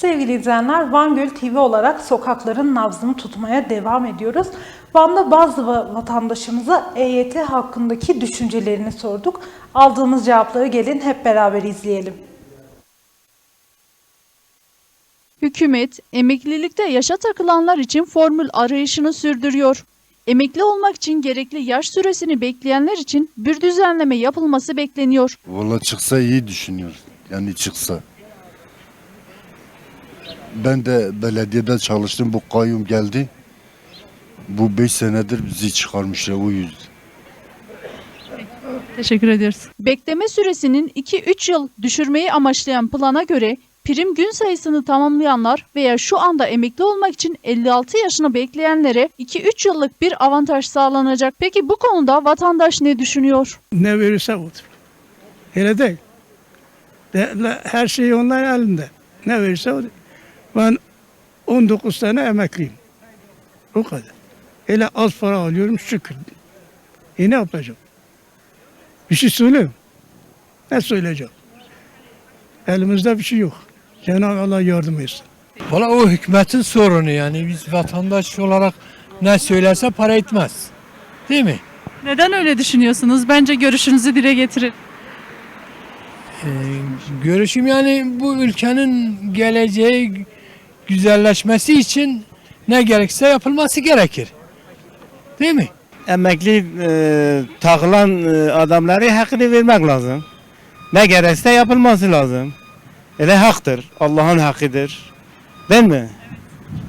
Sevgili izleyenler, Van Göl TV olarak sokakların nabzını tutmaya devam ediyoruz. Van'da bazı va- vatandaşımıza EYT hakkındaki düşüncelerini sorduk. Aldığımız cevapları gelin hep beraber izleyelim. Hükümet, emeklilikte yaşa takılanlar için formül arayışını sürdürüyor. Emekli olmak için gerekli yaş süresini bekleyenler için bir düzenleme yapılması bekleniyor. Valla çıksa iyi düşünüyoruz. Yani çıksa. Ben de belediyede çalıştım. Bu kayyum geldi. Bu beş senedir bizi çıkarmışlar o yüzden. Teşekkür ediyoruz. Bekleme süresinin 2-3 yıl düşürmeyi amaçlayan plana göre prim gün sayısını tamamlayanlar veya şu anda emekli olmak için 56 yaşını bekleyenlere 2-3 yıllık bir avantaj sağlanacak. Peki bu konuda vatandaş ne düşünüyor? Ne verirse odur. Öyle değil. De- Her şey onların elinde. Ne verirse odur. Ben 19 sene emekliyim. O kadar. Öyle az para alıyorum şükür. E ne yapacağım? Bir şey söyleyeyim. Ne söyleyeceğim? Elimizde bir şey yok. Cenab-ı Allah yardım etsin. Valla o hükümetin sorunu yani biz vatandaş olarak ne söylerse para etmez. Değil mi? Neden öyle düşünüyorsunuz? Bence görüşünüzü dile getirin. Ee, görüşüm yani bu ülkenin geleceği güzelleşmesi için ne gerekse yapılması gerekir. Değil mi? emekli e, takılan e, adamları hakkını vermek lazım. Ne gerekse yapılması lazım. Öyle haktır. Allah'ın hakkıdır. Değil mi?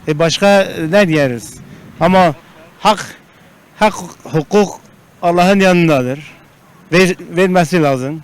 E başka ne diyeriz? Ama hak, hak, hukuk Allah'ın yanındadır. Ver, vermesi lazım.